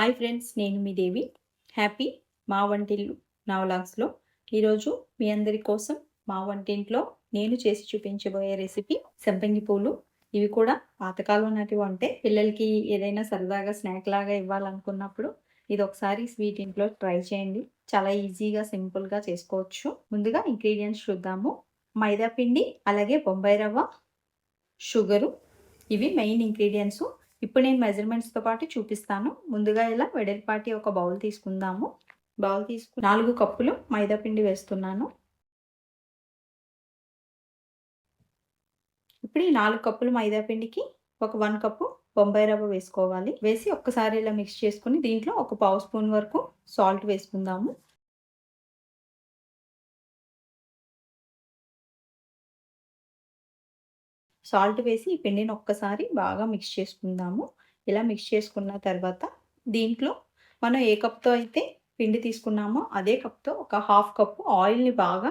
Hi friends నేను మీ దేవి. Happy మా వంటిల్లు నా వ్లాగ్స్లో ఈరోజు మీ అందరి కోసం మా వంటింట్లో నేను చేసి చూపించబోయే రెసిపీ సెంపంగి పూలు. ఇవి కూడా పాతకాలం నాటివి అంటే పిల్లలకి ఏదైనా సరదాగా స్నాక్ లాగా ఇవ్వాలనుకున్నప్పుడు ఇది ఒకసారి స్వీట్ ఇంట్లో ట్రై చేయండి. చాలా ఈజీగా సింపుల్గా చేసుకోవచ్చు. ముందుగా ఇంగ్రీడియంట్స్ చూద్దాము. మైదా పిండి అలాగే బొంబాయి రవ్వ షుగరు ఇవి మెయిన్ ఇంగ్రీడియంట్స్ ఇప్పుడు నేను మెజర్మెంట్స్తో పాటు చూపిస్తాను. ముందుగా ఇలా వెడల్పాటి ఒక బౌల్ తీసుకుందాము. బౌల్ తీసుకు నాలుగు కప్పులు మైదా పిండి వేస్తున్నాను. ఇప్పుడు ఈ నాలుగు కప్పులు మైదా పిండికి ఒక వన్ కప్పు బొంబాయి రవ్వ వేసుకోవాలి. వేసి ఒక్కసారి ఇలా మిక్స్ చేసుకుని దీంట్లో ఒక పావు స్పూన్ వరకు సాల్ట్ వేసుకుందాము. సాల్ట్ వేసి ఈ పిండిని ఒక్కసారి బాగా మిక్స్ చేసుకుందాము. ఇలా మిక్స్ చేసుకున్న తర్వాత దీంట్లో మనం ఏ కప్తో అయితే పిండి తీసుకున్నామో అదే కప్తో ఒక హాఫ్ కప్పు ఆయిల్ని బాగా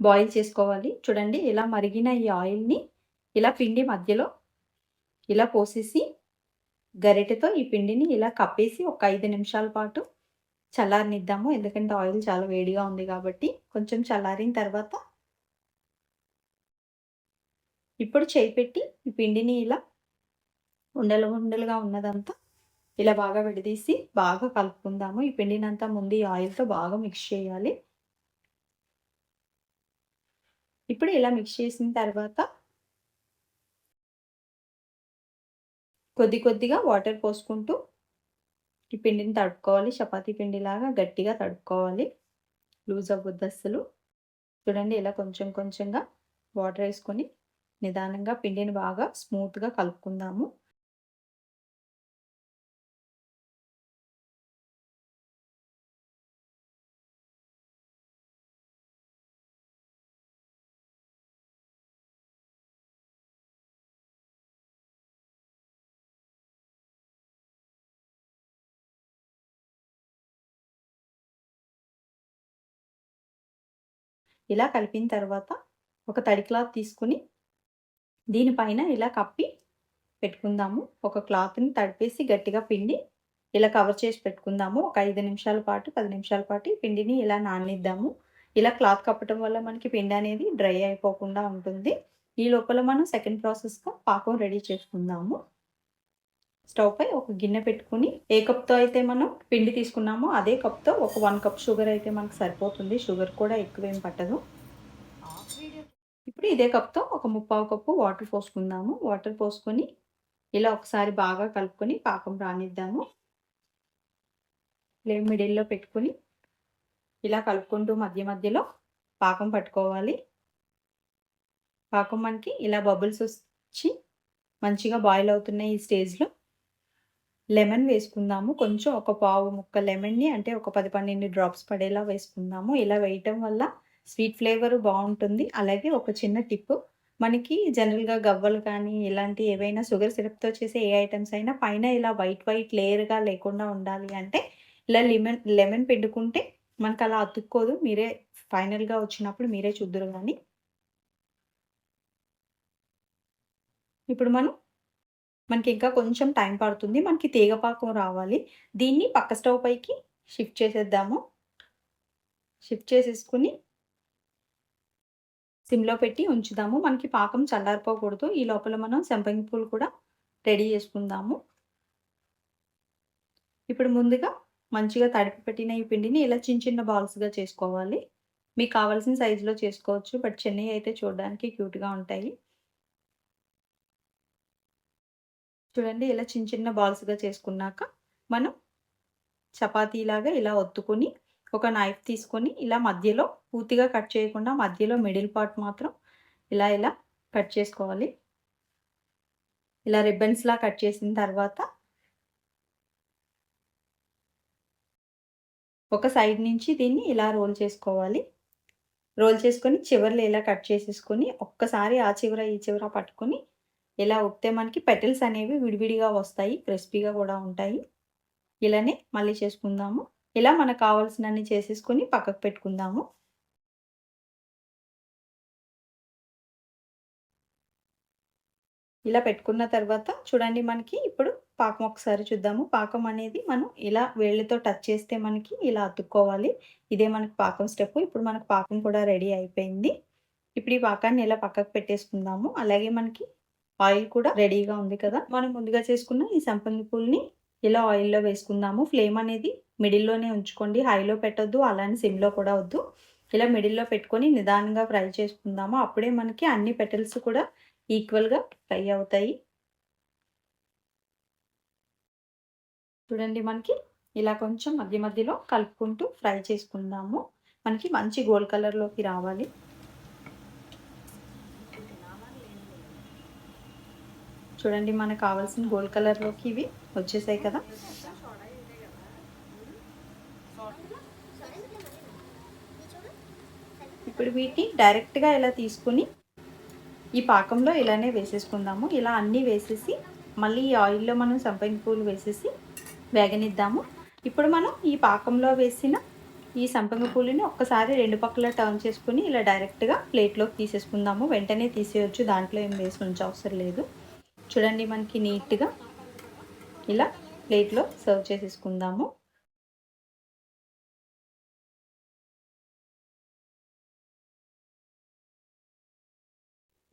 బాయిల్ చేసుకోవాలి. చూడండి ఇలా మరిగిన ఈ ఆయిల్ని ఇలా పిండి మధ్యలో ఇలా పోసేసి గరిటెతో ఈ పిండిని ఇలా కప్పేసి ఒక ఐదు నిమిషాల పాటు చల్లారనిద్దాము. ఎందుకంటే ఆయిల్ చాలా వేడిగా ఉంది కాబట్టి కొంచెం చల్లారిన తర్వాత ఇప్పుడు చేయి పెట్టి ఈ పిండిని ఇలా ఉండలు ఉండలుగా ఉన్నదంతా ఇలా బాగా విడదీసి బాగా కలుపుకుందాము. ఈ పిండినంతా ముందు ఈ ఆయిల్తో బాగా మిక్స్ చేయాలి. ఇప్పుడు ఇలా మిక్స్ చేసిన తర్వాత కొద్ది కొద్దిగా వాటర్ పోసుకుంటూ ఈ పిండిని తడుపుకోవాలి. చపాతీ పిండిలాగా గట్టిగా తడుపుకోవాలి. లూజ్ అవ్వద్దు అస్సలు. చూడండి ఇలా కొంచెం కొంచెంగా వాటర్ వేసుకొని నిదానంగా పిండిని బాగా స్మూత్గా కలుపుకుందాము. ఇలా కలిపిన తర్వాత ఒక తడి క్లాత్ తీసుకుని దీనిపైన ఇలా కప్పి పెట్టుకుందాము. ఒక క్లాత్ని తడిపేసి గట్టిగా పిండి ఇలా కవర్ చేసి పెట్టుకుందాము. ఒక ఐదు నిమిషాల పాటు పది నిమిషాల పాటు పిండిని ఇలా నానిద్దాము. ఇలా క్లాత్ కప్పటం వల్ల మనకి పిండి అనేది డ్రై అయిపోకుండా ఉంటుంది. ఈ లోపల మనం సెకండ్ ప్రాసెస్గా పాకం రెడీ చేసుకుందాము. స్టవ్ పై ఒక గిన్నె పెట్టుకుని ఏ కప్తో అయితే మనం పిండి తీసుకున్నామో అదే కప్తో ఒక వన్ కప్ షుగర్ అయితే మనకు సరిపోతుంది. షుగర్ కూడా ఎక్కువేం పట్టదు. ఇప్పుడు ఇదే కప్తో ఒక ముప్పావు కప్పు వాటర్ పోసుకుందాము. వాటర్ పోసుకొని ఇలా ఒకసారి బాగా కలుపుకొని పాకం రానిద్దాము. ఫ్లేమ్ మిడిల్లో పెట్టుకొని ఇలా కలుపుకుంటూ మధ్య మధ్యలో పాకం పట్టుకోవాలి. పాకం మనకి ఇలా బబుల్స్ వచ్చి మంచిగా బాయిల్ అవుతున్నాయి ఈ స్టేజ్లో లెమన్ వేసుకుందాము. కొంచెం ఒక పావు ముక్క లెమన్ని అంటే ఒక పది పన్నెండు డ్రాప్స్ పడేలా వేసుకుందాము. ఇలా వేయటం వల్ల స్వీట్ ఫ్లేవర్ బాగుంటుంది. అలాగే ఒక చిన్న టిప్ మనకి జనరల్గా గవ్వలు కానీ ఇలాంటి ఏవైనా షుగర్ సిరప్తో చేసే ఏ ఐటమ్స్ అయినా పైన ఇలా వైట్ వైట్ లేయర్గా లేకుండా ఉండాలి అంటే ఇలా లెమన్ లెమన్ పిండుకుంటే మనకు అలా అతుక్కోదు. మీరే ఫైనల్గా వచ్చినప్పుడు మీరే చూద్దరు కానీ ఇప్పుడు మనం మనకి ఇంకా కొంచెం టైం పడుతుంది. మనకి తీగపాకం రావాలి. దీన్ని పక్క స్టవ్ పైకి షిఫ్ట్ చేసేద్దాము. షిఫ్ట్ చేసేసుకుని సిమ్లో పెట్టి ఉంచుదాము. మనకి పాకం చల్లారిపోకూడదు. ఈ లోపల మనం సంపంగి పూలు కూడా రెడీ చేసుకుందాము. ఇప్పుడు ముందుగా మంచిగా తడిపి పెట్టిన ఈ పిండిని ఇలా చిన్న చిన్న బాల్స్గా చేసుకోవాలి. మీకు కావాల్సిన సైజులో చేసుకోవచ్చు. బట్ చెన్నై అయితే చూడడానికి క్యూట్గా ఉంటాయి. చూడండి ఇలా చిన్న చిన్న బాల్స్గా చేసుకున్నాక మనం చపాతీలాగా ఇలా ఒత్తుకొని ఒక నైఫ్ తీసుకొని ఇలా మధ్యలో పూర్తిగా కట్ చేయకుండా మధ్యలో మిడిల్ పార్ట్ మాత్రం ఇలా ఇలా కట్ చేసుకోవాలి. ఇలా రిబ్బన్స్లా కట్ చేసిన తర్వాత ఒక సైడ్ నుంచి దీన్ని ఇలా రోల్ చేసుకోవాలి. రోల్ చేసుకొని చివర్లు ఇలా కట్ చేసేసుకొని ఒక్కసారి ఆ చివర ఈ చివర పట్టుకొని ఇలా ఉప్పితే మనకి పెటల్స్ అనేవి విడివిడిగా వస్తాయి క్రిస్పీగా కూడా ఉంటాయి. ఇలానే మళ్ళీ చేసుకుందాము. ఇలా మనకు కావాల్సినన్ని చేసేసుకొని పక్కకు పెట్టుకుందాము. ఇలా పెట్టుకున్న తర్వాత చూడండి మనకి ఇప్పుడు పాకం ఒకసారి చూద్దాము. పాకం అనేది మనం ఇలా వేళ్ళతో టచ్ చేస్తే మనకి ఇలా అతుక్కోవాలి. ఇదే మనకి పాకం స్టెప్. ఇప్పుడు మనకు పాకం కూడా రెడీ అయిపోయింది. ఇప్పుడు ఈ పాకాన్ని ఇలా పక్కకు పెట్టేసుకుందాము. అలాగే మనకి ఆయిల్ కూడా రెడీగా ఉంది కదా. మనం ముందుగా చేసుకున్న ఈ సంపంగి పూల్ని ఇలా ఆయిల్లో వేసుకుందాము. ఫ్లేమ్ అనేది మిడిల్లోనే ఉంచుకోండి. హైలో పెట్టొద్దు అలానే సిమ్లో కూడా వద్దు. ఇలా మిడిల్లో పెట్టుకొని నిదానంగా ఫ్రై చేసుకుందాము. అప్పుడే మనకి అన్ని పెటల్స్ కూడా ఈక్వల్గా ఫ్రై అవుతాయి. చూడండి మనకి ఇలా కొంచెం మధ్య మధ్యలో కలుపుకుంటూ ఫ్రై చేసుకుందాము. మనకి మంచి గోల్డ్ కలర్లోకి రావాలి. చూడండి మనకు కావాల్సిన గోల్డ్ కలర్లోకి ఇవి వచ్చేసాయి కదా. ఇప్పుడు వీటిని డైరెక్ట్గా ఇలా తీసుకుని ఈ పాకంలో ఇలానే వేసేసుకుందాము. ఇలా అన్నీ వేసేసి మళ్ళీ ఈ ఆయిల్లో మనం సంపంగి పూలు వేసేసి వేగనిద్దాము. ఇప్పుడు మనం ఈ పాకంలో వేసిన ఈ సంపంగి పూలని ఒక్కసారి రెండు పక్కల టర్న్ చేసుకుని ఇలా డైరెక్ట్గా ప్లేట్లోకి తీసేసుకుందాము. వెంటనే తీసేయచ్చు దాంట్లో ఏం వేసి ఉంచే అవసరం లేదు. చూడండి మనకి నీట్గా ఇలా ప్లేట్లో సర్వ్ చేసేసుకుందాము.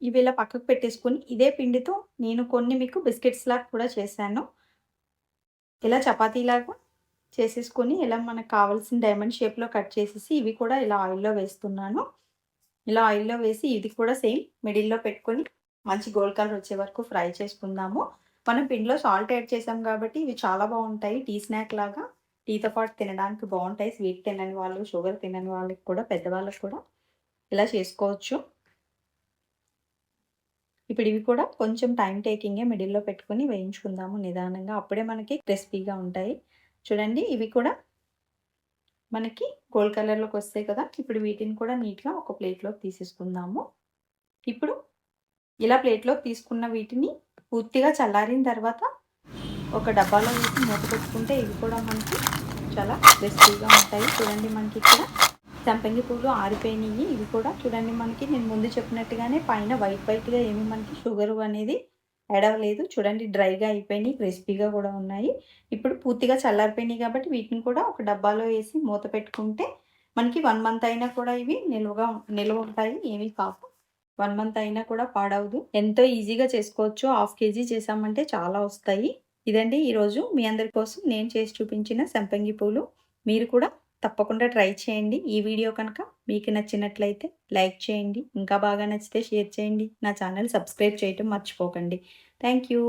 ఇవి ఇలా పక్కకు పెట్టేసుకొని ఇదే పిండితో నేను కొన్ని మీకు బిస్కెట్స్ లాగా కూడా చేశాను. ఇలా చపాతీలాగా చేసేసుకొని ఇలా మనకు కావాల్సిన డైమండ్ షేప్లో కట్ చేసేసి ఇవి కూడా ఇలా ఆయిల్లో వేస్తున్నాను. ఇలా ఆయిల్లో వేసి ఇది కూడా సేమ్ మిడిల్లో పెట్టుకొని మంచి గోల్డ్ కలర్ వచ్చే వరకు ఫ్రై చేసుకుందాము. మనం పిండిలో సాల్ట్ యాడ్ చేసాం కాబట్టి ఇవి చాలా బాగుంటాయి. టీ స్నాక్ లాగా. టీతో పాటు తినడానికి బాగుంటాయి. స్వీట్ తినని వాళ్ళు షుగర్ తినని వాళ్ళకి కూడా పెద్దవాళ్ళకి కూడా ఇలా చేసుకోవచ్చు. ఇప్పుడు ఇవి కూడా కొంచెం టైం టేకింగే మిడిల్లో పెట్టుకుని వేయించుకుందాము నిదానంగా. అప్పుడే మనకి క్రిస్పీగా ఉంటాయి. చూడండి ఇవి కూడా మనకి గోల్డ్ కలర్లోకి వస్తాయి కదా. ఇప్పుడు వీటిని కూడా నీట్గా ఒక ప్లేట్లోకి తీసేసుకుందాము. ఇప్పుడు ఇలా ప్లేట్లోకి తీసుకున్న వీటిని పూర్తిగా చల్లారిన తర్వాత ఒక డబ్బాలో వేసి మూత పెట్టుకుంటే ఇవి కూడా మనకి చాలా క్రిస్పీగా ఉంటాయి. చూడండి మనకి ఇక్కడ సంపంగి పూలు ఆరిపోయినాయి. ఇవి కూడా చూడండి మనకి నేను ముందు చెప్పినట్టుగానే పైన వైట్ వైట్గా ఏమి మనకి షుగర్ అనేది ఎడవలేదు చూడండి డ్రైగా అయిపోయినాయి క్రిస్పీగా కూడా ఉన్నాయి. ఇప్పుడు పూర్తిగా చల్లారిపోయినాయి కాబట్టి వీటిని కూడా ఒక డబ్బాలో వేసి మూత పెట్టుకుంటే మనకి వన్ మంత్ అయినా కూడా ఇవి నిల్వగా నిల్వ ఉంటాయి. ఏమీ కావు. వన్ మంత్ అయినా కూడా పాడవదు. ఎంతో ఈజీగా చేసుకోవచ్చు. హాఫ్ కేజీ చేసామంటే చాలా వస్తాయి. ఇదండి ఈరోజు మీ అందరి కోసం నేను చేసి చూపించిన సంపంగి పూలు. మీరు కూడా తప్పకుండా ట్రై చేయండి. ఈ వీడియో కనుక మీకు నచ్చినట్లయితే లైక్ చేయండి. ఇంకా బాగా నచ్చితే షేర్ చేయండి. నా ఛానల్ సబ్స్క్రైబ్ చేయటం మర్చిపోకండి. Thank you.